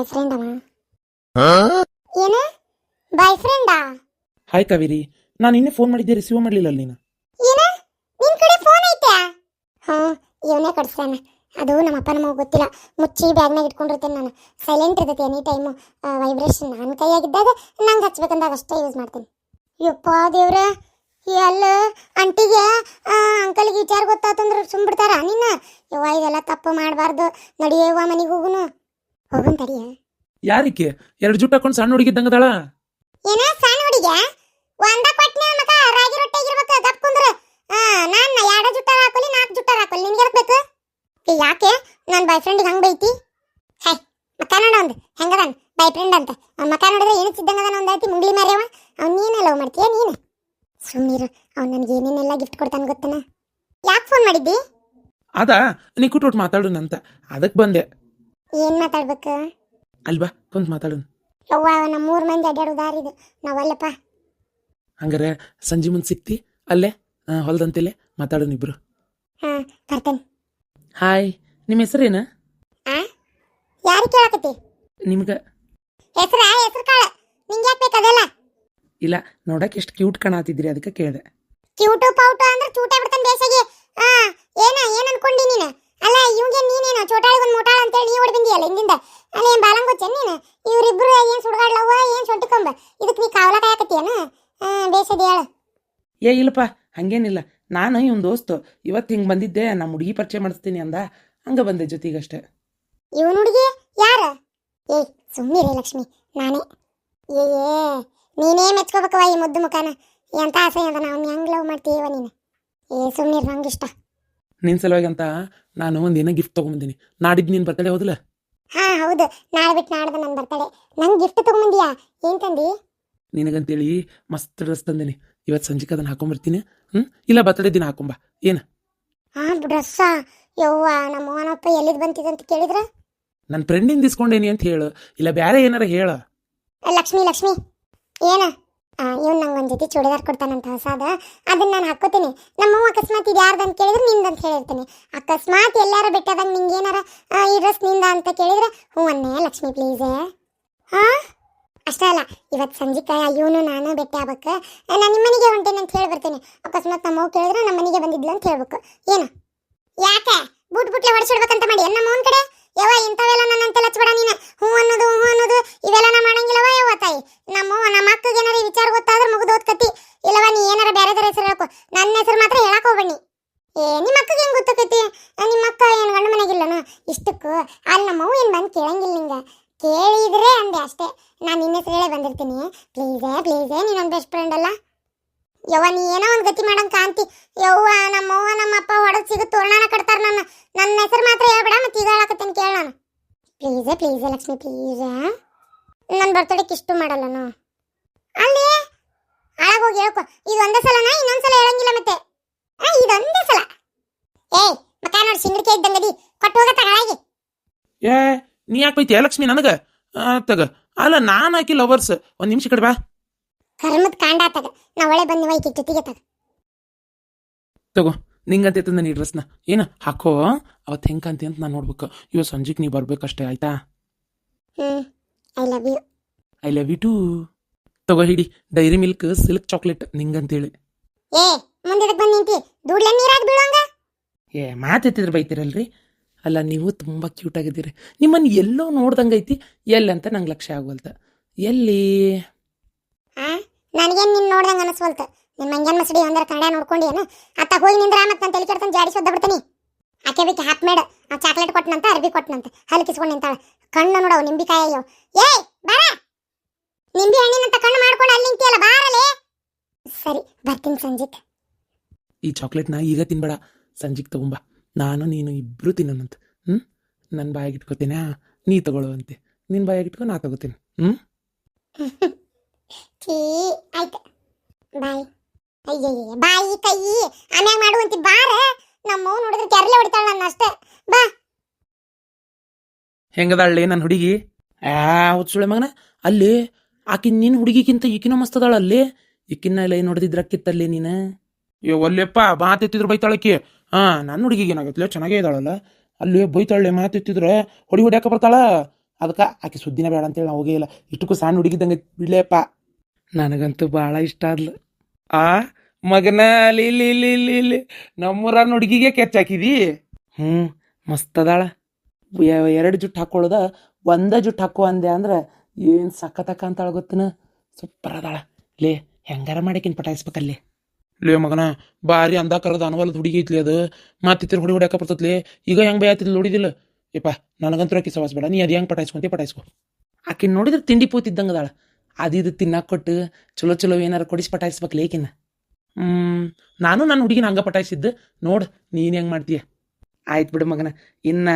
Boy friend ಅವ ಏನು? ಬಾಯ್ ಫ್ರೆಂಡಾ hi Kaveri ನಾನು ಇನ್ನೇ ಫೋನ್ ಮಾಡಿದ್ದೆ ರಿಸೀವ್ ಮಾಡಲಿಲ್ಲ ನೀನು. ಏನು? ನಿನ್ ಕಡೆ ಫೋನ್ ಐತೆ? ಹಾ ಇವನೇ ಕಟ್ಸ್ಯಾನ ಅದು ನಮ್ಮ ಅಪ್ಪ ನಮಗೆ ಗೊತ್ತಿಲ್ಲ. ಮುಚ್ಚಿ ಬ್ಯಾಗ್ನಾಗ ಇಟ್ಕೊಂಡಿರ್ತೇನೆ ನಾನು. ಸೈಲೆಂಟ್ ಇರ್ತೈತಿ ಎನಿ ಟೈಮು ವೈಬ್ರೇಷನ್ ನನ್ನ ಕೈಯಾಗಿದ್ದಾಗ ನಂಗೆ ಹಚ್ಬೇಕಂದಾಗ ಅಷ್ಟೇ ಯೂಸ್ ಮಾಡ್ತೀನಿ. ಯಪ್ಪ ದೇವ್ರ ಎಲ್ಲ ಅಂಟಿಗೆ ಅಂಕಲ್ಗೆ ವಿಚಾರ ಗೊತ್ತಾತಂದ್ರೆ ಸುಮ್ಬಿಡ್ತಾರ ನಿನ್ನ ಯವ್ವ ಇದೆಲ್ಲ ತಪ್ಪು ಮಾಡಬಾರ್ದು. ನಡೆಯುವ ಮನೆಗೆ ಹೋಗುನು. ತಡಿಯ ಯಾರಿಕೆ? ಎರಡು ಜುಟ್ಟು ಹಾಕೊಂಡು ಸಣ್ಣ ಹುಡುಗಿದ್ದಂಗದಾಳ ಏನ ಸಣ್ಣ ಹುಡುಗ ಒಂದ ಕೊಟ್ನೆ ಮಕ ರಾಗಿ ರೊಟ್ಟಿ ಆಗಿರ್ಬೇಕು ಗಪ್ ಕುಂದ್ರ. ನಾನ್ ಎರಡು ಜುಟ್ಟ ಹಾಕೊಲಿ ನಾಲ್ಕು ಜುಟ್ಟಾರ ಹಾಕೊಲಿ ನಿನ್ಗೆ ಎದಕ್ ಬೇಕು? ಯಾಕೆ? ನನ್ನ ಬಾಯ್ ಫ್ರೆಂಡ್ ಹಂಗ್ ಬೈತಿ? ಹೈ ಮಕ ನೋಡ ಒಂದು ಹೆಂಗದಾನ? ಬಾಯ್ ಫ್ರೆಂಡ್ ಅಂತ ಮಕ ನೋಡಿದ್ರೆ ಏನು ಸಿದ್ದಂಗದಾನ ಒಂದ್ ಐತಿ ಮುಂಗ್ಲಿ ಮಾರ್ಯವ ಅವ್ನ ನೀನೇ ಲವ್ ಮಾಡ್ತೀಯ ನೀನು? ಸುಮ್ಮೀರು ಅವ್ನು ನನಗೆ ಏನೇನೆಲ್ಲ ಗಿಫ್ಟ್ ಕೊಡ್ತಾನೆ ಗೊತ್ತನ? ಯಾಕೆ ಫೋನ್ ಮಾಡಿದ್ದಿ? ಅದ ನೀ ಕೂಟ್ಬಿಟ್ಟು ಮಾತಾಡೋಣ ಅಂತ ಅದಕ್ಕೆ ಬಂದೆ. ಏನ್ ಮಾತಾಡ್ಬೇಕು? ಅಲ್ವಾ ಕುಂತ್ ಮಾತಾಡೋಣ. ಯವ್ವ ನಮ್ಮ ಮೂರ್ ಮಂದಿ ಅಡ್ಡಾಡೋ ದಾರಿದು ನಾವಲ್ಲಪ್ಪ ಹಂಗಾರೆ ಸಂಜೆ ಮುಂದೆ ಸಿಕ್ತಿ ಅಲ್ಲೇ ಆ, ಹೊಲ್ದಂತೆಲೆ ಮಾತಾಡೋಣ ಇಬ್ರು. ಹಾ ಬರ್ತೇನೆ. ಹಾಯ್ ನಿಮ್ಮ ಹೆಸರೇನ? ಆ? ಯಾರು ಕೇಳಕತ್ತಿ? ನಿಮ್ಗೆ. ಹೆಸ್ರ ಹೆಸ್ರು ಕಾಳ. ನಿಂಗೆ ಯಾಕೆ ಬೇಕದೆಲ್ಲ ಇಲ್ಲ ನೋಡಕ್ಕೆ ಎಷ್ಟು ಕ್ಯೂಟ್ ಕಾಣತಿದ್ರಿ ಅದಕ್ಕೆ ಕೇಳಿದೆ. ಕ್ಯೂಟು ಪೌಟು ಅಂದ್ರೆ ಚೂಟೆ ಬಿಡ್ತಾನೆ ಬೇಸಿಗೆ. ಆ ಏನ ಏನ್ ಅನ್ಕೊಂಡಿ ನೀನು? ಅಲ್ಲ ಇವಂಗೆ ನೀನೇನು ಚೋಟಾಳಿ ಒಂದು ಮೋಟಾಳ ಅಂತೇಳಿ ನೀ ಓಡಿ ಬಂದಿಯಲ್ಲ ಹಿಂದಿಂದ ಅಲ್ಲ ಏನ್ ಬಾಲಂಗೊಚ್ಚ ನೀನು ಇವ್ರಿಬ್ರು ಏನ್ ಸುಡ್ಗಾಡ್ಲವ್ವ ಏನ್ ಸೊಂಟಿಕೊಂಬ ಇದಕ್ಕೆ ನೀ ಕಾವಲ ಕಾಯಕತ್ತೀಯನ ಆ ಬೇಸದಿ ಹೇಳು ಏ ಇಲ್ಲಪ್ಪ ಹಂಗೇನಿಲ್ಲ. ನಾನು ಇವನ್ ದೋಸ್ತು. ಇವತ್ತು ಹಿಂಗೆ ಬಂದಿದ್ದೆ ನಮ್ಮ ಹುಡುಗಿ ಪರಿಚಯ ಮಾಡಿಸ್ತೀನಿ ಅಂದ. ಹಂಗೆ ಬಂದೆ ಜೊತೆಗಷ್ಟೆ. ಇವನ್ ಹುಡುಗಿ ಯಾರ? ಏ ಸುಮ್ಮನೆ ಲಕ್ಷ್ಮಿ ನಾನೇ. ಏ ನೀನೇ ಮೆಚ್ಕೋಬೇಕವ ಈ ಮುದ್ದು ಮುಖಾನ. ಎಂತ ಆಸೆ ಅದ ನಾವು ಹೆಂಗ್ ಲವ್ ಮಾಡ್ತೀವ ನೀನು? ಏ ಸುಮ್ಮನೆ ನಂಗೆ ಇಷ್ಟ ನಿನ್ನ ಸಲುವಾಗಿ ಅಂತ ನಾನು ಒಂದಿನ ಗಿಫ್ಟ್ ತೊಗೊಂಬಂದಿನಿ. ನಾಡಿದ್ದು ನೀನು ಬರ್ತಡೆ ಹೋದಲ್ಲ ಹಾ ಹೌದು. ನಾಳೆ ಬಿಟ್ಟು ನಾಡ್ದ ನನ್ನ ಬರ್ತಡೆ ನಂಗೆ ಗಿಫ್ಟ್ ತಗೊಂಬಂದಿಯಾ? ಏನ್ ತಂದಿ? ನಿನಗಂತೇಳಿ ಮಸ್ತ್ ಡ್ರೆಸ್ ತಂದಿನಿ. ಇವತ್ತು ಸಂಜೆಗೆ ಅದನ್ನ ಹಾಕೊಂಡ್ಬರ್ತೀನಿ ಹ್ಞೂ ಇಲ್ಲ ಬರ್ತಡೇ ದಿನ ಹಾಕೊಂಬ. ಏನು? ಹಾ ಡ್ರೆಸ್ಸಾ ಯವ್ವ ನಮ್ಮ ಅವನಪ್ಪ ಎಲ್ಲಿದ್ ಬಂತಿದೆ ಅಂತ ಕೇಳಿದ್ರೆ? ನನ್ನ ಫ್ರೆಂಡಿಂದ ಇಸ್ಕೊಂಡೇನಿ ಅಂತ ಹೇಳು. ಇಲ್ಲ ಬೇರೆ ಏನಾರ ಹೇಳ. ಲಕ್ಷ್ಮಿ ಲಕ್ಷ್ಮಿ. ಏನ? ಇವ್ನು ನಂಗೆ ಒಂದು ಜೊತೆ ಚೂಡಿದಾರ್ ಕೊಡ್ತಾನಂತ ಹೊಸಾದ ಅದನ್ನ ನಾನು ಹಾಕೋತೀನಿ ನಮ್ಮವ್ವ ಅಕಸ್ಮಾತ್ ಇದು ಯಾರ್ದು ಅಂತ ಕೇಳಿದ್ರೆ ನಿಂದ ಅಂತ ಹೇಳಿರ್ತೀನಿ. ಅಕಸ್ಮಾತ್ ಎಲ್ಲಾರ ಬಿಟ್ಟದಾಗ ನಿಂಗೆ ಏನಾರ ಈ ಡ್ರೆಸ್ನಿಂದ ಅಂತ ಕೇಳಿದ್ರೆ ಹ್ಞೂ ಅನ್ನೇ ಲಕ್ಷ್ಮಿ ಪ್ಲೀಸ್ ಹಾ ಅಷ್ಟೇ ಅಲ್ಲ ಇವತ್ತು ಸಂಜಿಕ ಇವನು ನಾನು ಭೇಟಿ ಆಗ್ಬೇಕು. ನಾನು ನಿಮ್ಮ ಮನೆಗೆ ಹೊಂಟೇನೆ ಅಂತ ಹೇಳಿ ಬರ್ತೀನಿ. ಅಕಸ್ಮಾತ್ ನಮ್ಮವ್ ಕೇಳಿದ್ರೆ ನಮ್ಮ ಮನೆಗೆ ಬಂದಿದ್ಲು ಅಂತ ಹೇಳ್ಬೇಕು. ಏನು? ಯಾಕೆ? ಬುಟ್ ಬುಟ್ಲೆ ಹೊಡಿಸಿಡ್ಬೇಕಂತ ಮಾಡಿ ನಮ್ಮ ಕಡೆ? ಯಾವ ಇಂಥವೆಲ್ಲ ನನ್ನ ಅಂತ ಹಚ್ಬೇಡ ನೀನು ಹ್ಞೂ ಅನ್ನೋದು ಹ್ಞೂ ಅನ್ನೋದು ಇವೆಲ್ಲ ನಾ ಮಾಡಂಗಿಲ್ಲವ ಯವ್ವ ತಾಯಿ ನಮ್ಮ ನಮ್ಮ ಅಕ್ಕಗೆ ಏನಾರ ಈ ವಿಚಾರ ಗೊತ್ತಾದ್ರೆ ಮುಗಿದೋದ್ ಕತಿ ಇಲ್ಲವ ನೀ ಏನಾರ ಬೇರೆದರ ಹೆಸರು ಹೇಳ್ಕೊ ನನ್ನ ಹೆಸರು ಮಾತ್ರ ಹೇಳಕ್ ಹೋಗ್ಬೇಡಿ ಏ ನಿಮ್ಮ ಅಕ್ಕಗೆ ಹೆಂಗ್ ಗೊತ್ತಾಕೈತಿ ಆ, ನಿಮ್ಮ ಅಕ್ಕ ಏನು ಗಂಡ ಮನೆಗಿಲ್ಲನ ಇಷ್ಟಕ್ಕೂ ಅಲ್ಲಿ ನಮ್ಮವ್ವ ಏನು ಬಂದು ಕೇಳಂಗಿಲ್ಲ ನಿಂಗೆ ಕೇಳಿದ್ರೆ ಅಂದೆ ಅಷ್ಟೇ ನಾನು ನಿನ್ನ ಹೆಸರು ಹೇಳೇ ಬಂದಿರ್ತೀನಿ ಪ್ಲೀಸೇ ಪ್ಲೀಸೇ ನೀನೊಂದು ಬೆಸ್ಟ್ ಫ್ರೆಂಡ್ ಅಲ್ಲ ಯವ್ವ ನೀ ಏನೋ ಒಂದು ಗತಿ ಮಾಡಂಗೆ ಕಾಂತಿ ಯವ್ವ, ನಮ್ಮವ್ವ ನಮ್ಮ ಅಪ್ಪ ಹೊಡೆದು ಸಿಗ ತೋರಣನ ಕಟ್ತಾರ ನನ್ನ. ನನ್ನ ಹೆಸರು ಮಾತ್ರ ಹೇಳ್ಬೇಡ, ಮತ್ತೆ ಈಗ ಹೇಳಕತ್ತೇನೆ ಕೇಳ ನಾನು. ಪ್ಲೀಸೇ ಪ್ಲೀಸೇ ಲಕ್ಷ್ಮಿ ಪ್ಲೀಸೇ ನನ್ನ ಬರ್ತಡೇಗೆ ಇಷ್ಟು ನಾನು. ಅಲ್ಲಿ? ಹಾಳಾಗೋಗಿ ಹೇಳ್ಕೊ. ಇದು ಒಂದೇ ಸಲನಾ? ಇನ್ನೊಂದ್ಸಲ ಹೇಳಂಗಿಲ್ಲ ಮತ್ತೆ. ಇದೊಂದೇ ಸಲ. ಏಯ್ ಮಕ್ಕ ನೋಡಿ ಸಿಂಗಡಿಕೆ ಇದ್ದಂಗದಿ ಕೊಟ್ಟು ಹೋಗ ಹಾಳಾಗಿ ಏ, ನೀ ಯಾಕೆ ಬೈತೀಯ ಲಕ್ಷ್ಮಿ, ನನಗೆ? ತಗ. ಅಲ್ಲ, ನಾನು ಹಾಕಿ ಲವರ್ಸ್. ಒಂದು ನಿಮಿಷ ಕಡೆ ಬಾ. ಕರ್ಮದ ಕಾಂಡ ತಗ. ನಾ ಒಳ್ಳೆ ಬಂದು ವೈಕಿ ಜೊತೆಗೆ ತಗ. ತಗೋ ನಿಂಗಂತ ತಂದ ನೀ ಡ್ರೆಸ್ನ. ಏನು ಹಾಕೋ? ಅವತ್ತು ಹೆಂಗೆ ಕಾಂತಿ ಅಂತ ನಾನು ನೋಡ್ಬೇಕು. ಇವ ಸಂಜೆಗೆ ನೀ ಬರ್ಬೇಕಷ್ಟೇ ಆಯ್ತಾ? ಹ್ಮ್ I love you I love you too ತಗೋ ಹಿಡಿ. ಡೈರಿ ಮಿಲ್ಕ್ ಸಿಲ್ಕ್ ಚಾಕ್ಲೇಟ್ ನಿಂಗಂತೇಳಿ. ಏ ಮುಂದೆ ಬಂದ್ ನಿಂತಿ. ದೂಡ್ಲೆ ನೀರಾಗ ಬೀಳೋಂಗ? ಏ ಮಾತೆತ್ತಿದ್ರೆ ಬೈತೀರಲ್ರಿ? ಅಲ್ಲ ನೀವು ತುಂಬ ಕ್ಯೂಟ್ ಆಗಿದ್ದೀರಿ. ನಿಮ್ಮನ್ನು ಎಲ್ಲೋ ನೋಡ್ದಂಗೈತಿ. ಎಲ್ಲಂತ ಅಂತ ನಂಗೆ ಲಕ್ಷ್ಯ ಆಗೋಲ್ತ. ಎಲ್ಲಿ? ಆ? ನನಗೇನು ನಿನ್ನ ನೋಡ್ದಂಗ ಅನಸ್ವಲ್ತ? ನಿನ್ ಮಂಗ್ಯಾನ್ ಮಸಡಿ ಒಂದರ ಕನ್ನಡ ನೋಡ್ಕೊಂಡೇನು ಅತ್ತ ಹೋಗಿ ನಿಂದ್ರ ಮತ್ತೆ ನಾನು ತಲೆ ಕೆಡ್ತಾನೆ ಜಾಡಿ ಸೊದ್ದ ಬಿಡ್ತಾನೆ. ಆಕೆ ಬಿಕ್ಕೆ ಹಾಪ್ ಮೇಡ ಆ ಚಾಕ್ಲೇಟ್ ಕೊಟ್ಟನಂತ ಅರ್ಬಿ ಕೊಟ್ಟನಂತ ಹಲ್ ಕಿಸ್ಕೊಂಡು ನಿಂತಾಳ. ಕಣ್ಣು ನೋಡವು ನಿಂಬಿಕಾಯಿ ಅಯ್ಯೋ. ಏಯ್ ಬಾ ನಿಂಬಿ ಹಣ್ಣಿನಂತ ಕಣ್ಣು ಮಾಡ್ಕೊಂಡು ಅಲ್ಲಿ ನಿಂತಿಯಲ್ಲ ಬಾರಲೇ ಸರಿ ಬರ್ತೀನಿ ಸಂಜಿತ್ ಈ ಚಾಕ್ಲೇಟ್ನ ಈಗ ತಿನ್ಬೇಡ. ಸಂಜೆಗೆ ತಗೊಂಬ. ನಾನು ನೀನು ಇಬ್ಬರು ತಿನ್ನೋಣಂತ. ಹ್ಞೂ ನನ್ನ ಬಾಯಿಗೆ ಇಟ್ಕೋತೀನಿ? ನೀ ತಗೊಳ್ಳುವಂತೆ ನಿನ್ನ ಬಾಯಿಗೆ ಇಟ್ಕೊಂಡು ನಾ ತಗೋತೀನಿ. ಹ್ಞೂ ಛೀ ಆಯ್ತು. ಬಾಯ್. ಅಯ್ಯಯ್ಯ ಬಾಯಿ, ಕೈ. ಆಮ್ಯಾಗ ಮಾಡುವಂತಿ ಬಾರ. ನಮ್ಮವ್ ನೋಡಿದ್ರೆ ಕೆರಲೆ ಹೊಡಿತಾಳ ನನ್ನ ಅಷ್ಟೇ. ಬಾ. ಹೆಂಗದಾಳೆ ನನ್ನ ಹುಡುಗಿ? ಆ ಹುಚ್ಚುಳೆ ಮಗನ? ಅಲ್ಲಿ. ಆಕಿ ನಿನ್ನ ಹುಡುಗಿಗಿಂತ ಈಕಿನ ಮಸ್ತ್ ಅಲ್ಲಿ. ಈಕಿನ ಎಲ್ಲ ನೋಡಿದ್ರಕ್ಕಿತ್ತಲ್ಲಿ ನೀನು? ಅಯ್ಯೋ ಒಲ್ಲೆಪ್ಪ ಮಾತೆತ್ತಿದ್ರು ಬೈತಾಳಕಿ ಹಾ ನನ್ನ ಹುಡುಗಿಗೆ ಏನಾಗೈತ್ಲೆ? ಚೆನ್ನಾಗೇ ಇದ್ದಾಳಲ್ಲ ಅಲ್ಲಿ ಬೈತಾಳೆ ಮಾತೆತ್ತಿದ್ರೆ ಹೊಡಿ ಹೊಡ್ಯಾಕ ಬರ್ತಾಳ. ಅದಕ್ಕೆ ಆಕೆ ಸುದ್ದಿನ ಬೇಡ ಅಂತೇಳಿ ನಾವು ಹೋಗೇ ಇಲ್ಲ. ಇಷ್ಟಕ್ಕೂ ಸಣ್ಣ ಹುಡುಗಿದಂಗೆ ಬಿಡ್ಲೇಪ್ಪ. ನನಗಂತೂ ಭಾಳ ಇಷ್ಟ ಆದ್ಲು. ಆ, ಮಗನ ಅಲ್ಲಿ ಇಲ್ಲಿ ಇಲ್ಲಿ ನಮ್ಮೂರ ಹುಡುಗಿಗೆ ಕೆಚ್ ಹಾಕಿದಿ? ಹ್ಞೂ ಮಸ್ತ್ ಅದಾಳ ಎರಡು ಜುಟ್ಟು ಹಾಕೊಳ್ಳೋದ, ಒಂದ ಜುಟ್ಟು ಹಾಕೋ ಅಂದೆ ಅಂದ್ರೆ ಏನು ಸಕ್ಕತಕ್ಕ ಅಂತಾಳ ಗೊತ್ತನ? ಸೂಪರ್ ಅದಾಳ. ಲೇ, ಹೆಂಗಾರ ಮಾಡಿಕಿನ್ ಪಟಾಯಿಸ್ಬೇಕಲ್ಲಿ? ಲೇ ಮಗನ ಭಾರಿ ಅಂದ ಕರದ ಅನವಲ್ದ ಹುಡುಗಿ ಐತ್ಲಿ ಅದು. ಮಾತಿತ್ತಿರ ಹುಡುಗಿ ಹೊಡ್ಯಾಕ ಬರ್ತತ್ಲಿ. ಈಗ ಹೆಂಗ್ ಬೇಯತ್ತಿದ್ಲು ನೋಡಿದಿಲ್ಲ. ಯಪ್ಪ ನನಗಂತೂ ಆಕಿ ಸವಾಸ್ ಬೇಡ. ನೀ ಅದು ಹೆಂಗ್ ಪಟಾಯಿಸ್ಕೊಂತಿ ಪಟಾಯಿಸ್ಕೊ. ಆಕಿನ ನೋಡಿದ್ರೆ ತಿಂಡಿ ಪೂತಿದ್ದಂಗೆ ಅದಾಳ. ಅದು ಇದು ತಿನ್ನಾಕ ಕೊಟ್ಟು ಚಲೋ ಚಲೋ ಏನಾರ ಕೊಡಿಸಿ ಪಟಾಯಿಸ್ಬೇಕು ಲೇಕಿನ ನಾನು ನನ್ನ ಹುಡುಗಿನ ಹಂಗ ಪಟಾಯಿಸಿದ್ದು. ನೋಡು, ನೀನು ಹೆಂಗ್ ಮಾಡ್ತೀಯ? ಆಯ್ತು ಬಿಡು ಮಗನ. ಇನ್ನ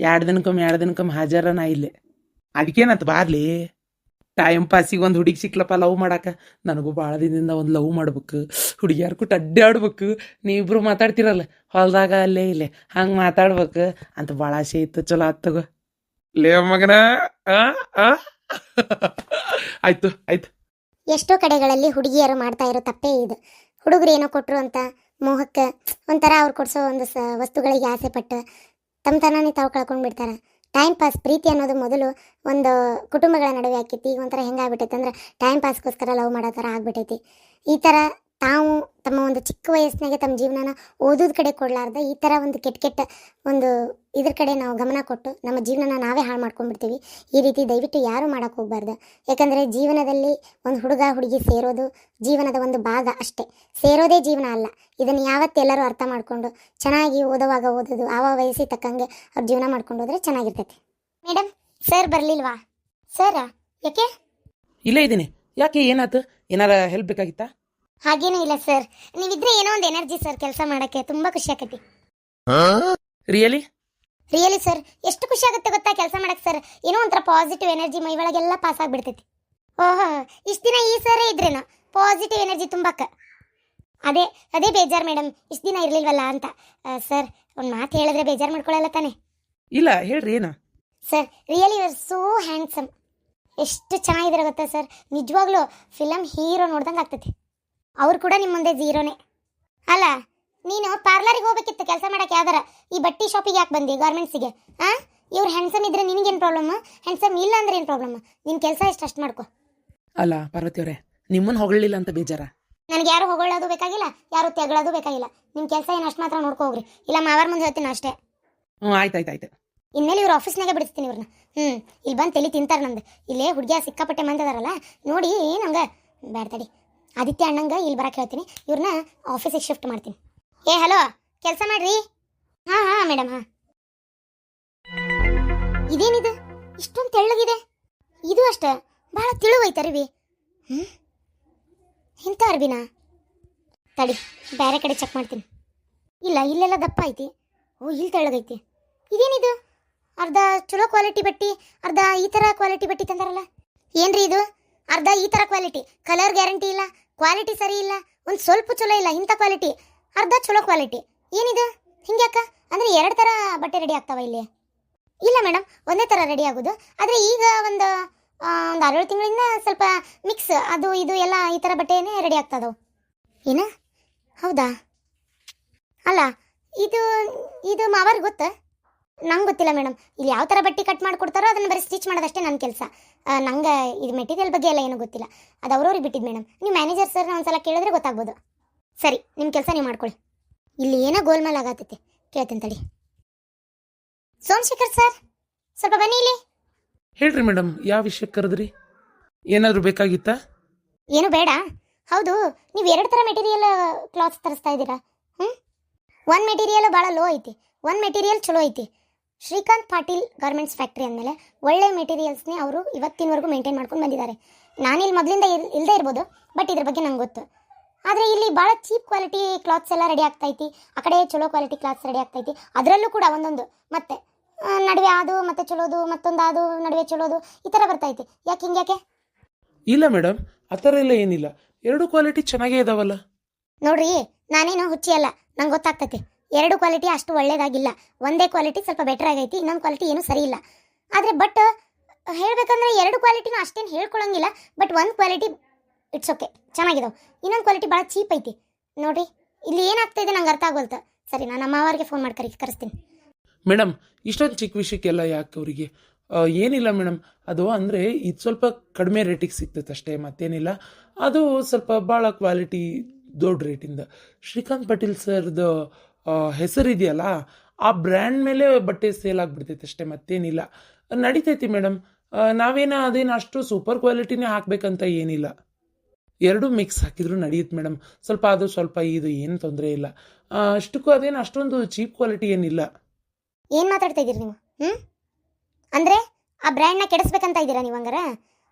ಎರಡು ದಿನಕ್ಕೊಮ್ಮೆ ಎರಡು ದಿನಕ್ಕೊಮ್ಮೆ ಹಾಜರ ನಾ ಇಲ್ಲೇ. ಅದಕ್ಕೇನಂತ ಬಾರ್ಲಿ? ಟೈಮ್ ಪಾಸಿಗೆ ಒಂದು ಹುಡುಗಿ ಸಿಕ್ಲಪ್ಪ ಲವ್ ಮಾಡಾಕ. ನನಗೂ ಭಾಳ ದಿನದಿಂದ ಒಂದು ಲವ್ ಮಾಡ್ಬೇಕು. ಹುಡುಗಿಯಾರ್ ಕೊಟ್ಟು ಅಡ್ಡಾಡ್ಬೇಕು ನೀವಿಬ್ರು ಮಾತಾಡ್ತಿರಲ್ಲ, ಹೊಲ್ದಾಗ ಅಲ್ಲೇ ಇಲ್ಲೇ, ಹಂಗೆ ಮಾತಾಡ್ಬೇಕು. ಅಂತ ಭಾಳ ಆಸೆ ಇತ್ತು. ಚಲೋ ಆತ್ ತಗೋ. ಲೇ ಮಗನ, ಆ ಆ? ಆಯ್ತು ಆಯ್ತು. ಎಷ್ಟೋ ಕಡೆಗಳಲ್ಲಿ ಹುಡುಗಿಯರು ಮಾಡ್ತಾ ಇರೋ ತಪ್ಪೇ ಇದು. ಹುಡುಗರು ಏನೋ ಕೊಟ್ಟರು ಅಂತ ಮೋಹಕ್ಕೆ ಒಂಥರ ಅವ್ರು ಕೊಡಿಸೋ ಒಂದು ಸ ವಸ್ತುಗಳಿಗೆ ಆಸೆ ಪಟ್ಟು ತಮ್ಮ ತನನೇ ತಾವು ಕಳ್ಕೊಂಡು ಬಿಡ್ತಾರೆ. ಟೈಮ್ ಪಾಸ್ ಪ್ರೀತಿ ಅನ್ನೋದು ಮೊದಲು ಒಂದು ಕುಟುಂಬಗಳ ನಡುವೆ ಆಕೈತಿ ಈಗ ಒಂಥರ ಹೆಂಗಾಗ್ಬಿಟ್ಟೈತೆ ಅಂದ್ರೆ ಟೈಮ್ ಪಾಸ್ಗೋಸ್ಕರ ಲವ್ ಮಾಡೋ ಥರ ಆಗ್ಬಿಟ್ಟೈತಿ. ಈ ಥರ ತಾವು ತಮ್ಮ ಒಂದು ಚಿಕ್ಕ ವಯಸ್ಸಿನಾಗೆ ತಮ್ಮ ಜೀವನನ ಓದೋದ್ ಕಡೆ ಕೊಡಲಾರ್ದೆ, ಈ ಥರ ಒಂದು ಕೆಟ್ಟ ಕೆಟ್ಟ ಒಂದು ಇದ್ರ ಕಡೆ ನಾವು ಗಮನ ಕೊಟ್ಟು ನಮ್ಮ ಜೀವನನ ನಾವೇ ಹಾಳು ಮಾಡ್ಕೊಂಡ್ಬಿಡ್ತೀವಿ. ಈ ರೀತಿ ದಯವಿಟ್ಟು ಯಾರೂ ಮಾಡೋಕೆ ಹೋಗ್ಬಾರ್ದು. ಯಾಕಂದರೆ ಜೀವನದಲ್ಲಿ ಒಂದು ಹುಡುಗ, ಹುಡುಗಿ ಸೇರೋದು ಜೀವನದ ಒಂದು ಭಾಗ ಅಷ್ಟೇ. ಸೇರೋದೇ ಜೀವನ ಅಲ್ಲ. ಇದನ್ನು ಯಾವತ್ತೆಲ್ಲರೂ ಅರ್ಥ ಮಾಡಿಕೊಂಡು ಚೆನ್ನಾಗಿ ಓದೋವಾಗ ಓದೋದು ಆ ವಯಸ್ಸಿಗೆ ತಕ್ಕಂಗೆ ಅವ್ರು ಜೀವನ ಮಾಡ್ಕೊಂಡು ಹೋದ್ರೆ ಚೆನ್ನಾಗಿರ್ತೈತಿ. ಮೇಡಮ್ ಸರ್ ಬರಲಿಲ್ವಾ? ಸರ್, ಯಾಕೆ? ಇಲ್ಲೇ ಇದ್ದೀನಿ. ಯಾಕೆ ಏನಾಯ್ತು? ಏನಾರ ಹೆಲ್ಪ್ ಬೇಕಾಗಿತ್ತಾ? ಹಾಗೇನೂ ಇಲ್ಲ ಸರ್ ನೀವಿದ್ರೆ ಏನೋ ಒಂದು ಎನರ್ಜಿ ಸರ್ ಕೆಲಸ ಮಾಡಕ್ಕೆ. ತುಂಬಾ ಖುಷಿ ಆಗತ್ತೆ ರಿಯಲಿ ರಿಯಲಿ ಸರ್ ಎಷ್ಟು ಖುಷಿ ಆಗುತ್ತೆ ಗೊತ್ತಾ ಕೆಲಸ ಮಾಡಕ್ಕೆ ಸರ್ ಏನೋ ಒಂಥರ ಪಾಸಿಟಿವ್ ಎನರ್ಜಿ ಮೈ ಒಳಗೆಲ್ಲ ಪಾಸ್ ಆಗಿಬಿಡ್ತೈತಿ. ಓಹೋ ಇಷ್ಟು ದಿನ ಈ ಸರೇ ಇದ್ರೇನೋ? ಪಾಸಿಟಿವ್ ಎನರ್ಜಿ ತುಂಬಕ್ಕೆ ಅದೇ ಅದೇ ಬೇಜಾರ್ ಮೇಡಮ್ ಇಷ್ಟು ದಿನ ಇರಲಿಲ್ವಲ್ಲ ಅಂತ. ಸರ್ ಒಂದು ಮಾತು ಹೇಳಿದ್ರೆ ಬೇಜಾರು ಮಾಡ್ಕೊಳ್ಳಲ್ಲ ತಾನೆ? ಇಲ್ಲ ಹೇಳ್ರಿ ಏನ? Sir really you are so handsome ಎಷ್ಟು ಚೆನ್ನಾಗಿದ್ರೆ ಗೊತ್ತಾ ಸರ್ ನಿಜವಾಗ್ಲೂ ಫಿಲಮ್ ಹೀರೋ ನೋಡ್ದಂಗೆ ಆಗ್ತೈತಿ. ಅವ್ರು ಕೂಡ ನಿಮ್ಮ ಮುಂದೆ ಜೀರೋನೇ ಅಲ್ಲ ನೀನು ಪಾರ್ಲರಿಗೆ ಹೋಗ್ಬೇಕಿತ್ತು ಕೆಲಸ ಮಾಡೋಕ್ಕೆ ಯಾವ್ದಾರ? ಈ ಬಟ್ಟೆ ಶಾಪಿಗೆ ಯಾಕೆ ಬಂದಿ ಗಾರ್ಮೆಂಟ್ಸಿಗೆ ಹಾಂ ಇವ್ರು ಹ್ಯಾಂಡ್ಸಮ್ ಇದ್ರೆ ನಿನಗೇನು ಪ್ರಾಬ್ಲಮ್ ಹ್ಯಾಂಡ್ಸಮ್ ಇಲ್ಲ ಅಂದ್ರೆ ಏನು ಪ್ರಾಬ್ಲಮ್ ನಿನ್ನ ಕೆಲಸ ಎಷ್ಟು ಅಷ್ಟು ಮಾಡ್ಕೊ. ಅಲ್ಲ ಪಾರ್ವತಿ ಅವರೇ ನಿಮ್ಮನ್ನ ಹೊಗಳಿಲ್ಲ ಅಂತ ಬೇಜಾರ? ನನಗೆ ಯಾರು ಹೊಗಳೋದು ಬೇಕಾಗಿಲ್ಲ ಯಾರು ತೆಗಳೋದು ಬೇಕಾಗಿಲ್ಲ. ನಿಮ್ಮ ಕೆಲಸ ಏನು ಅಷ್ಟು ಮಾತ್ರ ನೋಡ್ಕೊ ಹೋಗ್ರಿ. ಇಲ್ಲ ಮಾವಾರ ಮುಂದೆ ಹೇಳ್ತೀನಿ ಅಷ್ಟೇ. ಹ್ಞೂ ಆಯ್ತು ಆಯ್ತು ಆಯ್ತು. ಇನ್ಮೇಲೆ ಇವ್ರ ಆಫೀಸ್ನಾಗೆ ಬಿಡಿಸ್ತೀನಿ ಇವ್ರನ್ನ ಹ್ಞೂ ಇಲ್ಲಿ ಬಂದು ತಲೆ ತಿಂತಾರೆ ನಂದು. ಇಲ್ಲೇ ಹುಡುಗಿಯ ಸಿಕ್ಕಾಪಟ್ಟೆ ಮಂದದಾರಲ್ಲ ನೋಡಿ ನಂಗೆ. ಬ್ಯಾಡ್ತಡಿ ತಡಿ. ಆದಿತ್ಯ ಅಣ್ಣಂಗೆ ಇಲ್ಲಿ ಬರಕ್ಕೆ ಹೇಳ್ತೀನಿ. ಇವ್ರನ್ನ ಆಫೀಸಿಗೆ ಶಿಫ್ಟ್ ಮಾಡ್ತೀನಿ. ಏ ಹಲೋ ಕೆಲಸ ಮಾಡ್ರಿ? ಹಾಂ ಹಾಂ ಮೇಡಮ್ ಹಾಂ. ಇದೇನಿದು? ಇಷ್ಟೊಂದು ತೆಳ್ಳಗಿದೆ. ಇದು ಅಷ್ಟೇ. ಭಾಳ ತಿಳುವೈತೆ ಅರಿವಿ. ಹ್ಞೂ ಇಂಥ ಅರ್ಬಿನಾ ತಡಿ, ಬೇರೆ ಕಡೆ ಚೆಕ್ ಮಾಡ್ತೀನಿ. ಇಲ್ಲ, ಇಲ್ಲೆಲ್ಲ ದಪ್ಪ ಐತಿ. ಓ, ಇಲ್ಲಿ ತೆಳ್ಳಗೈತಿ. ಇದೇನಿದು? ಅರ್ಧ ಚಲೋ ಕ್ವಾಲಿಟಿ ಬಟ್ಟಿ, ಅರ್ಧ ಈ ಥರ ಕ್ವಾಲಿಟಿ ಬಟ್ಟಿ ತಂದಾರಲ್ಲ. ಏನ್ರಿ ಇದು? ಅರ್ಧ ಈ ಥರ ಕ್ವಾಲಿಟಿ ಕಲರ್ ಗ್ಯಾರಂಟಿ ಇಲ್ಲ ಕ್ವಾಲಿಟಿ ಸರಿ ಇಲ್ಲ, ಒಂದು ಸ್ವಲ್ಪ ಚಲೋ ಇಲ್ಲ, ಇಂಥ ಕ್ವಾಲಿಟಿ ಅರ್ಧ ಚಲೋ ಕ್ವಾಲಿಟಿ ಏನಿದು? ಹಿಂಗ್ಯಾಕ ಅಂದರೆ ಎರಡು ಥರ ಬಟ್ಟೆ ರೆಡಿ ಆಗ್ತಾವ ಇಲ್ಲಿ. ಇಲ್ಲ ಮೇಡಮ್ ಒಂದೇ ಥರ ರೆಡಿ ಆಗೋದು. ಆದರೆ ಈಗ ಒಂದು ಒಂದು ಆರೇಳು ತಿಂಗಳಿಂದ ಸ್ವಲ್ಪ ಮಿಕ್ಸ್ ಅದು, ಇದು, ಎಲ್ಲ ಈ ಥರ ಬಟ್ಟೆನೇ ರೆಡಿ ಆಗ್ತದವು. ಏನ? ಹೌದಾ? ಅಲ್ಲ, ಇದು ಇದು ಮಾವರ್ ಗೊತ್ತಾ? ನಂಗೆ ಗೊತ್ತಿಲ್ಲ ಮೇಡಮ್ ಇಲ್ಲಿ ಯಾವ ಥರ ಬಟ್ಟೆ ಕಟ್ ಮಾಡಿಕೊಡ್ತಾರೋ ಅದನ್ನು ಬರೀ ಸ್ಟಿಚ್ ಮಾಡೋದಷ್ಟೇ ನನ್ನ ಕೆಲಸ. ನಂಗೆ ಇದು ಮೆಟೀರಿಯಲ್ ಬಗ್ಗೆ ಎಲ್ಲ ಏನೂ ಗೊತ್ತಿಲ್ಲ. ಅದು ಅವ್ರವ್ರಿಗೆ ಬಿಟ್ಟಿದ್ದು ಮೇಡಮ್ ನೀವು ಮ್ಯಾನೇಜರ್ ಸರ್ನ ಒಂದ್ಸಲ ಕೇಳಿದ್ರೆ ಗೊತ್ತಾಗ್ಬೋದು. ಸರಿ ನಿಮ್ಮ ಕೆಲಸ ನೀವು ಮಾಡ್ಕೊಳ್ಳಿ. ಇಲ್ಲಿ ಏನೋ ಗೋಲ್ಮಾಲ್ ಆಗತ್ತೈತಿ. ಕೇಳ್ತೀನಿ ತಡಿ. ಸೋಮಶೇಖರ್ ಸರ್ ಸ್ವಲ್ಪ ಬನ್ನಿ ಇಲ್ಲಿ. ಹೇಳ್ರಿ ಮೇಡಮ್ ಯಾವ ವಿಷಯಕ್ಕೆ ಕರೆದ್ರಿ? ಏನಾದರೂ ಬೇಕಾಗಿತ್ತಾ? ಏನು ಬೇಡ. ಹೌದು ನೀವು ಎರಡು ಥರ ಮೆಟೀರಿಯಲ್ ಕ್ಲಾತ್ಸ್ ತರಿಸ್ತಾ ಇದ್ದೀರಾ? ಹ್ಞೂ ಒಂದು ಮೆಟೀರಿಯಲ್ ಭಾಳ ಲೋ ಐತಿ. ಒಂದು ಮೆಟೀರಿಯಲ್ ಚಲೋ ಐತಿ. ಶ್ರೀಕಾಂತ್ ಪಾಟೀಲ್ ಗಾರ್ಮೆಂಟ್ಸ್ ಫ್ಯಾಕ್ಟ್ರಿ ಅಂದಮೇಲೆ ಒಳ್ಳೆ ಮೆಟೀರಿಯಲ್ಸ್ನೇ ಅವರು ಇವತ್ತಿನವರೆಗೂ ಮೇಂಟೈನ್ ಮಾಡ್ಕೊಂಡು ಬಂದಿದ್ದಾರೆ. ನಾನಿಲ್ಲಿ ಮೊದಲಿಂದ ಇಲ್ ಇಲ್ಲದೆ ಇರ್ಬೋದು ಬಟ್ ಇದ್ರ ಬಗ್ಗೆ ನಂಗೆ ಗೊತ್ತು. ಆದರೆ ಇಲ್ಲಿ ಭಾಳ ಚೀಪ್ ಕ್ವಾಲಿಟಿ ಕ್ಲಾತ್ಸ್ ಎಲ್ಲ ರೆಡಿ ಆಗ್ತೈತಿ ಆ ಕಡೆ ಚಲೋ ಕ್ವಾಲಿಟಿ ಕ್ಲಾತ್ಸ್ ರೆಡಿ ಆಗ್ತೈತಿ ಅದರಲ್ಲೂ ಕೂಡ ಒಂದೊಂದು ಮತ್ತೆ ನಡುವೆ ಅದು ಮತ್ತೆ ಚಲೋದು ಮತ್ತೊಂದು ಅದು ನಡುವೆ ಚಲೋದು ಈ ಥರ ಬರ್ತೈತಿ ಯಾಕೆ ಹಿಂಗ್ಯಾಕೆ ಇಲ್ಲ ಮೇಡಮ್ ಆ ಥರ ಎಲ್ಲ ಏನಿಲ್ಲ. ಎರಡು ಕ್ವಾಲಿಟಿ ಚೆನ್ನಾಗೇ ಇದಾವಲ್ಲ? ನೋಡ್ರಿ ನಾನೇನು ಹುಚ್ಚಿ ಅಲ್ಲ ನಂಗೆ ಗೊತ್ತಾಗ್ತೈತಿ. ಎರಡು ಕ್ವಾಲಿಟಿ ಅಷ್ಟು ಒಳ್ಳೇದಾಗಿಲ್ಲ. ಒಂದೇ ಕ್ವಾಲಿಟಿ ಸ್ವಲ್ಪ ಬೆಟರ್ ಆಗೈತಿ, ಇನ್ನೊಂದು ಕ್ವಾಲಿಟಿ ಏನೂ ಸರಿ ಇಲ್ಲ. ಆದರೆ ಬಟ್ ಹೇಳಬೇಕಂದ್ರೆ ಎರಡು ಕ್ವಾಲಿಟಿನೂ ಅಷ್ಟೇನು ಹೇಳ್ಕೊಳ್ಳೋಂಗಿಲ್ಲ ಬಟ್ ಒಂದು ಕ್ವಾಲಿಟಿ ಇಟ್ಸ್ ಓಕೆ ಚೆನ್ನಾಗಿದಾವೆ. ಇನ್ನೊಂದು ಕ್ವಾಲಿಟಿ ಭಾಳ ಚೀಪ್ ಐತಿ. ನೋಡಿ ಇಲ್ಲಿ ಏನಾಗ್ತಾ ಇದೆ ನಂಗೆ ಅರ್ಥ ಆಗೋಲ್ತ ಸರಿ, ನಾನು ನಮ್ಮ ಅವರಿಗೆ ಫೋನ್ ಮಾಡಿ ಕರಿ, ಕರೆಸ್ತೀನಿ. ಮೇಡಮ್ ಇಷ್ಟೊಂದು ಚಿಕ್ಕ ವಿಷಯಕ್ಕೆಲ್ಲ ಯಾಕೆ ಅವರಿಗೆ? ಏನಿಲ್ಲ ಮೇಡಮ್ ಅದು ಅಂದರೆ ಇದು ಸ್ವಲ್ಪ ಕಡಿಮೆ ರೇಟಿಗೆ ಸಿಗ್ತೈತೆ ಅಷ್ಟೇ, ಮತ್ತೇನಿಲ್ಲ. ಅದು ಸ್ವಲ್ಪ ಭಾಳ ಕ್ವಾಲಿಟಿ ದೊಡ್ಡ ರೇಟಿಂದ ಶ್ರೀಕಾಂತ್ ಪಾಟೀಲ್ ಸರ್ದು ಹೆಸರಿದೆಯಲ್ಲ, ಆ ಬ್ರ್ಯಾಂಡ್ ಮೇಲೆ ಬಟ್ಟೆ ಸೇಲ್ ಆಗಿಬಿಡ್ತೈತೆ ಅಷ್ಟೇ, ಮತ್ತೇನಿಲ್ಲ. ನಡೀತೈತಿ ಮೇಡಮ್ ನಾವೇನು ಅದೇನು ಅಷ್ಟು ಸೂಪರ್ ಕ್ವಾಲಿಟಿನೇ ಹಾಕಬೇಕಂತ ಏನಿಲ್ಲ. ಎರಡೂ ಮಿಕ್ಸ್ ಹಾಕಿದ್ರು ನಡೆಯುತ್ತೆ ಮೇಡಮ್ ಸ್ವಲ್ಪ ಅದು ಸ್ವಲ್ಪ ಇದು ಏನು ತೊಂದರೆ ಇಲ್ಲ. ಅಷ್ಟಕ್ಕೂ ಅದೇನು ಅಷ್ಟೊಂದು ಚೀಪ್ ಕ್ವಾಲಿಟಿ ಏನಿಲ್ಲ. ಏನು ಮಾತಾಡ್ತಾ ಇದ್ದೀರಿ ನೀವು? ಹ್ಞೂ ಅಂದರೆ ಆ ಬ್ರ್ಯಾಂಡ್ನ ಕೆಡಿಸ್ಬೇಕಂತ ಇದ್ದೀರಾ ನೀವು ಹಂಗಾರ?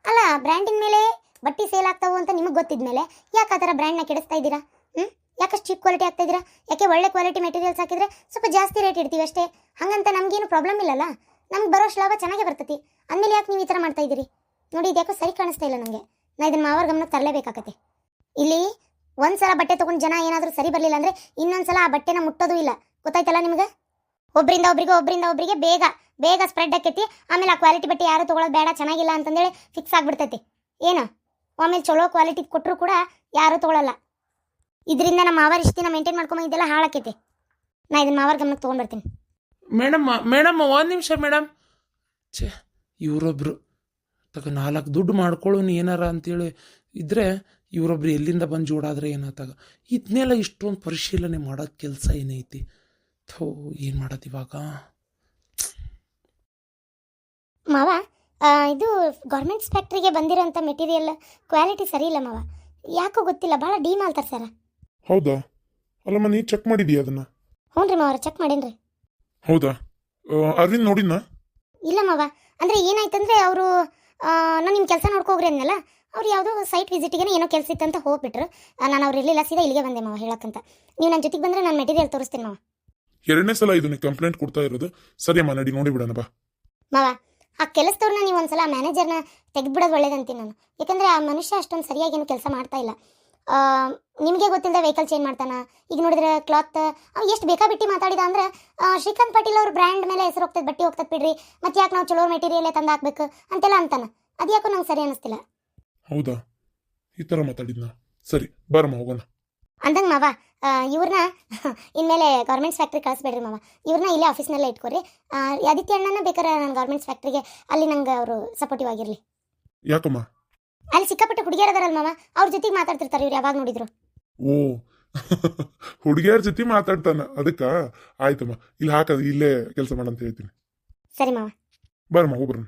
ಅಲ್ಲ ಬ್ರ್ಯಾಂಡಿನ ಮೇಲೆ ಬಟ್ಟೆ ಸೇಲ್ ಆಗ್ತಾವು ಅಂತ ನಿಮಗೆ ಗೊತ್ತಿದ್ಮೇಲೆ ಯಾಕೆ ಆ ಥರ ಬ್ರ್ಯಾಂಡ್ನ ಕೆಡಿಸ್ತಾ ಇದ್ದೀರಾ? ಹ್ಞೂ ಯಾಕಷ್ಟು ಚೀಪ್ ಕ್ವಾಲಿಟಿ ಆಗ್ತಾ ಇದ್ದೀರಾ ಯಾಕೆ ಒಳ್ಳೆ ಕ್ವಾಲಿಟಿ ಮೆಟೀರಿಯಲ್ಸ್ ಹಾಕಿದ್ರೆ ಸ್ವಲ್ಪ ಜಾಸ್ತಿ ರೇಟ್ ಇಡ್ತೀವಿ ಅಷ್ಟೇ? ಹಂಗಂತ ನಮಗೇನು ಪ್ರಾಬ್ಲಮ್ ಇಲ್ಲಲ್ಲ? ನಮ್ಗೆ ಬರೋ ಲಾಭ ಚೆನ್ನಾಗೆ ಬರ್ತೈತಿ. ಅಂದಮೇಲೆ ಯಾಕೆ ನೀವು ಈ ಥರ ಮಾಡ್ತಾ ಇದ್ದೀರಿ? ನೋಡಿ, ಇದ್ಯಾಕೋ ಸರಿ ಕಾಣಿಸ್ತಾ ಇಲ್ಲ ನನಗೆ ನಾ ಇದನ್ನ ಮಾವರ ಗಮನಕ್ಕೆ ತರಲೇಬೇಕಾಗತ್ತೆ. ಇಲ್ಲಿ ಒಂದ್ಸಲ ಬಟ್ಟೆ ತೊಗೊಂಡು ಜನ ಏನಾದರೂ ಸರಿ ಬರಲಿಲ್ಲ ಅಂದರೆ ಇನ್ನೊಂದ್ಸಲ ಆ ಬಟ್ಟೆನ ಮುಟ್ಟೋದು ಇಲ್ಲ. ಗೊತ್ತಾಯ್ತಲ್ಲ ನಿಮಗೆ? ಒಬ್ಬರಿಂದ ಒಬ್ರಿಗೆ ಒಬ್ಬರಿಂದ ಒಬ್ರಿಗೆ ಬೇಗ ಬೇಗ ಸ್ಪ್ರೆಡ್ ಆಕೈತಿ ಆಮೇಲೆ ಆ ಕ್ವಾಲಿಟಿ ಬಟ್ಟೆ ಯಾರು ತೊಗೊಳೋದು ಬೇಡ, ಚೆನ್ನಾಗಿಲ್ಲ ಅಂತಂದೇಳಿ ಫಿಕ್ಸ್ ಆಗ್ಬಿಡ್ತೈತಿ. ಏನು? ಆಮೇಲೆ ಚಲೋ ಕ್ವಾಲಿಟಿ ಕೊಟ್ಟರು ಕೂಡ ಯಾರೂ ತೊಗೊಳಲ್ಲ. ಇದರಿಂದ ನಮ್ಮ ಮಾವಾರ ಇಷ್ಟು ದಿನ ಮೇಂಟೈನ್ ಮಾಡ್ಕೊಂಬ ಇದೆಲ್ಲ ಹಾಳಾಕೈತಿ. ನಾ ಇದನ್ನ ಮಾವಾರ ಗಮನಕ್ಕೆ ತೊಗೊಂಡ್ಬರ್ತೀನಿ ಮೇಡಮ್ ಮೇಡಮ್ ಒಂದು ನಿಮಿಷ ಮೇಡಮ್. ಛೇ ಇವರೊಬ್ರು. ತಗ ನಾಲ್ಕು ದುಡ್ಡು ಮಾಡ್ಕೊಳ್ಳೋನು ಏನಾರ ಅಂತೇಳಿ ಇದ್ರೆ ಇವರೊಬ್ರು ಎಲ್ಲಿಂದ ಬಂದು ಜೋಡಾದ್ರೆ ಏನಾತಾಗ. ಇದನ್ನೆಲ್ಲ ಇಷ್ಟೊಂದು ಪರಿಶೀಲನೆ ಮಾಡೋ ಕೆಲಸ ಏನೈತಿ? ಥೋ ಏನು ಮಾಡೋದು ಇವಾಗ? ಮಾವ ಇದು ಗೌರ್ಮೆಂಟ್ಸ್ ಫ್ಯಾಕ್ಟ್ರಿಗೆ ಬಂದಿರೋಂಥ ಮೆಟೀರಿಯಲ್ ಕ್ವಾಲಿಟಿ ಸರಿ ಇಲ್ಲ ಮಾವ. ಯಾಕೋ ಗೊತ್ತಿಲ್ಲ ಭಾಳ ಡೀ ಮಾಲ್ತಾರೆ ಸರ್ ಹೌದಾ? ಅಲ್ಲಮ್ಮ ನೀ ಚೆಕ್ ಮಾಡಿದೀಯ ಅದನ್ನ? ಹ್ಞೂ ರೀ ಮಾವ ಚೆಕ್ ಮಾಡೇನ್ರಿ ಹೌದಾ? ಅರವಿಂದ್ ನೋಡಿದ್ನ? ಇಲ್ಲ ಮಾವ ಅಂದರೆ ಏನಾಯ್ತಂದ್ರೆ ಅವರು ನಾನು ನಿಮ್ಮ ಕೆಲಸ ನೋಡ್ಕೋಗ್ರಿ ಅಂದಲ್ಲ ಅವ್ರು ಯಾವುದೋ ಸೈಟ್ ವಿಸಿಟಿಗೆ ಏನೋ ಕೆಲಸ ಇತ್ತಂತ ಹೋಗ್ಬಿಟ್ರು. ನಾನು ಅವ್ರು ಇರಲಿಲ್ಲ ಸೀದಾ ಇಲ್ಲಿಗೆ ಬಂದೆ ಮಾವ ಹೇಳಕ್ಕಂತ. ನೀವು ನನ್ನ ಜೊತೆಗೆ ಬಂದರೆ ನಾನು ಮೆಟೀರಿಯಲ್ ತೋರಿಸ್ತೀನಿ ಮಾವ. ಎರಡನೇ ಸಲ ಇದನ್ನ ಕಂಪ್ಲೇಂಟ್ ಕೊಡ್ತಾ ಇರೋದು. ಸರಿ ಅಮ್ಮ ನಡಿ ನೋಡಿ ಬಿಡೋಣ ಬಾ. ಮಾವ ಆ ಕೆಲಸದವ್ರನ್ನ ನೀವು ಒಂದ್ಸಲ ಮ್ಯಾನೇಜರ್ನ ತೆಗೆದ್ಬಿಡೋದು ಒಳ್ಳೇದಂತೀನಿ ನಾನು. ಯಾಕಂದರೆ ಆ ಮನುಷ್ಯ ಅಷ್ಟೊಂದು ಸರಿಯಾಗಿ ಏನು ಕೆಲಸ ಮಾಡ್ತಾ ಇಲ್ಲ. ನಿಮಗೆ ಗೊತ್ತಿಲ್ಲದೆ ವೆಹಿಕಲ್ ಚೇಂಜ್ ಮಾಡ್ತಾನೆ? ಈಗ ನೋಡಿದ್ರೆ ಕ್ಲಾತ್ ಅವ್ನು ಎಷ್ಟು ಬೇಕಾಬಿಟ್ಟು ಮಾತಾಡಿದ ಅಂದ್ರೆ ಶ್ರೀಕಾಂತ್ ಪಾಟೀಲ್ ಅವ್ರ ಬ್ರ್ಯಾಂಡ್ ಮೇಲೆ ಹೆಸರು ಹೋಗ್ತದೆ ಬಟ್ಟೆ ಹೋಗ್ತದೆ ಬಿಡ್ರಿ. ಮತ್ತೆ ಯಾಕೆ ನಾವು ಚಲೋ ಮೆಟೀರಿಯಲ್ ತಂದು ಹಾಕ್ಬೇಕು ಅಂತೆಲ್ಲ ಅಂತಾನ. ಅದು ಯಾಕೋ ನಂಗೆ ಸರಿ ಅನಿಸ್ತಿಲ್ಲ. ಹೌದಾ? ಈ ತರ ಮಾತಾಡಿದ್ನ. ಸರಿ ಬರಮ್ಮ ಹೋಗೋಣ. ಅಂದಂಗೆ ಮಾವ ಇವ್ರನ್ನ ಇನ್ಮೇಲೆ ಗೌರ್ಮೆಂಟ್ಸ್ ಫ್ಯಾಕ್ಟ್ರಿ ಕಳಿಸ್ಬೇಡ್ರಿ ಮಾವ. ಇವ್ರನ್ನ ಇಲ್ಲೇ ಆಫೀಸ್ನಲ್ಲೇ ಇಟ್ಕೊರಿ. ಆದಿತ್ಯ ಅಣ್ಣನ ಬೇಕಾರೆ ನಾನು ಗೌರ್ಮೆಂಟ್ಸ್ ಫ್ಯಾಕ್ಟ್ರಿಗೆ ಅಲ್ಲಿ ನಂಗೆ ಅವರು ಸಪೋರ್ಟಿವ್ ಆಗಿರಲಿ. ಯಾಕಮ್ಮ? ಅಲ್ಲಿ ಸಿಕ್ಕಾಪಟ್ಟೆ ಹುಡುಗಿಯರ್ ಅದಾರಲ್ಲ ಮಾವ. ಅವ್ರ ಜೊತೆಗೆ ಮಾತಾಡ್ತಿರ್ತಾರೆ ಇವ್ರು ಯಾವಾಗ ನೋಡಿದ್ರು. ಓ ಹುಡುಗಿಯರ ಜೊತೆ ಮಾತಾಡ್ತಾನ. ಅದಕ್ಕ ಆಯ್ತಮ್ಮ ಇಲ್ಲಿ ಹಾಕದು ಇಲ್ಲೇ ಕೆಲಸ ಮಾಡಂತ ಹೇಳ್ತೀನಿ. ಸರಿ ಮಾವ. ಬರಮ್ಮ ಹೋಗ್ಬರೋಣ.